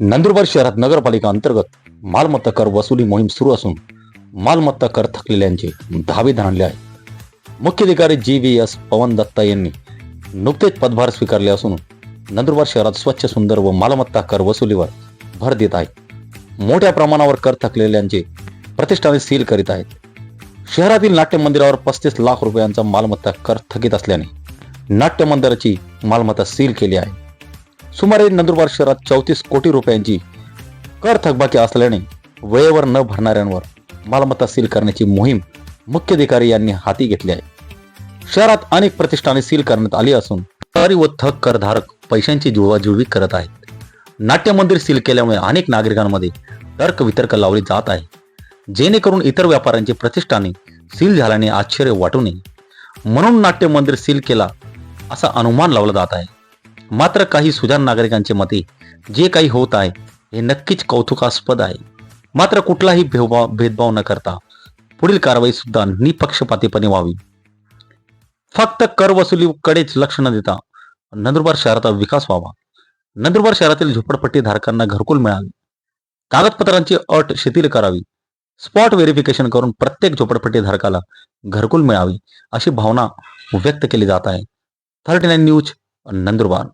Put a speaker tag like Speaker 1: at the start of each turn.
Speaker 1: नंदुरबार शहरात नगरपालिका अंतर्गत मालमत्ता कर वसुली मोहीम सुरू असून मालमत्ता कर थकलेल्यांचे धावे धरले आहे मुख्याधिकारी G V S Pawan Datta यांनी नुकतेच पदभार स्वीकारले असून नंदुरबार शहरात स्वच्छ सुंदर व मालमत्ता कर वसुलीवर भर देत आहे मोठ्या प्रमाणावर कर थकलेल्यांचे प्रतिष्ठाने सील करीत आहेत. शहरातील नाट्य मंदिरावर पस्तीस लाख रुपयांचा मालमत्ता कर थकीत असल्याने नाट्य मंदिराची मालमत्ता सील केली आहे. सुमारे नंदुरबार शहरात चौतीस कोटी रुपयांची कर थकबाकी असल्याने वेळेवर न भरणाऱ्यांवर मालमत्ता सील करण्याची मोहीम मुख्याधिकारी यांनी हाती घेतली आहे. शहरात अनेक प्रतिष्ठाने सील करण्यात आली असून सरकारी व थक करधारक पैशांची जुळवाजुळवी करत आहेत. नाट्य मंदिर सील केल्यामुळे अनेक नागरिकांमध्ये तर्क वितर्क लावले जात आहे. जेणेकरून इतर व्यापाऱ्यांची प्रतिष्ठाने सील झाल्याने आश्चर्य वाटू नये. म्हणून नाट्य मंदिर सील केला असा अनुमान लावला जात आहे. मात्र काही सुजाण नागरिकांचे मते जे काही होत आहे हे नक्कीच कौतुकास्पद आहे. मात्र कुठलाही भेदभाव भेदभाव न करता पुढील कारवाई सुद्धा निपक्षपातीपणे व्हावी. फक्त कर वसुलीकडेच लक्ष न देता नंदुरबार शहराचा विकास व्हावा. नंदुरबार शहरातील झोपडपट्टी धारकांना घरकुल मिळावे. कागदपत्रांची अट शिथिल करावी. स्पॉट व्हेरिफिकेशन करून प्रत्येक झोपडपट्टी धारकाला घरकुल मिळावी अशी भावना व्यक्त केली जात आहे. Thirty nine news Nandurbar.